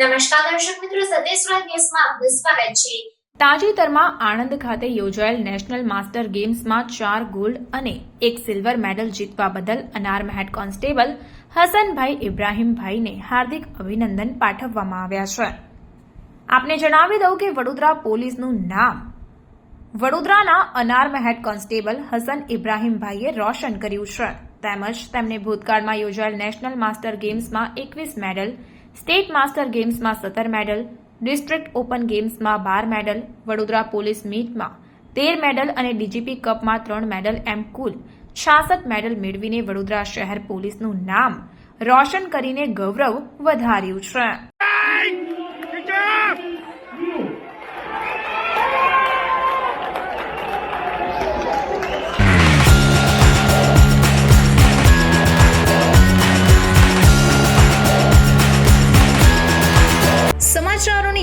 નમસ્કાર દર્શક મિત્રો સદેશવાદ ન્યૂઝમાં આપનું સ્વાગત છે. તાજેતરમાં આણંદ ખાતે યોજાયેલ નેશનલ માસ્ટર ગેમ્સમાં ચાર ગોલ્ડ અને એક સિલ્વર મેડલ જીતવા બદલ અનાર્મ હેડ કોન્સ્ટેબલ હસનભાઈ ઇબ્રાહીમભાઈને હાર્દિક અભિનંદન પાઠવવામાં આવ્યા છે. આપને જણાવી દઉં કે વડોદરા પોલીસનું નામ. વડોદરાના અનાર્મ હેડ કોન્સ્ટેબલ હસન ઇબ્રાહીમભાઈએ રોશન કર્યું છે. તેમજ તેમને ભૂતકાળમાં યોજાયેલ નેશનલ માસ્ટર ગેમ્સમાં એકવીસ મેડલ સ્ટેટ માસ્ટર ગેમ્સમાં સત્તર મેડલ, ડિસ્ટ્રિક્ટ ઓપન ગેમ્સમાં બાર મેડલ, વડોદરા પોલીસ મીટમાં તેર મેડલ અને ડીજીપી કપમાં ત્રણ મેડલ એમ કુલ છાસઠ મેડલ મેળવીને વડોદરા શહેર પોલીસનું નામ રોશન કરીને ગૌરવ વધાર્યું છે.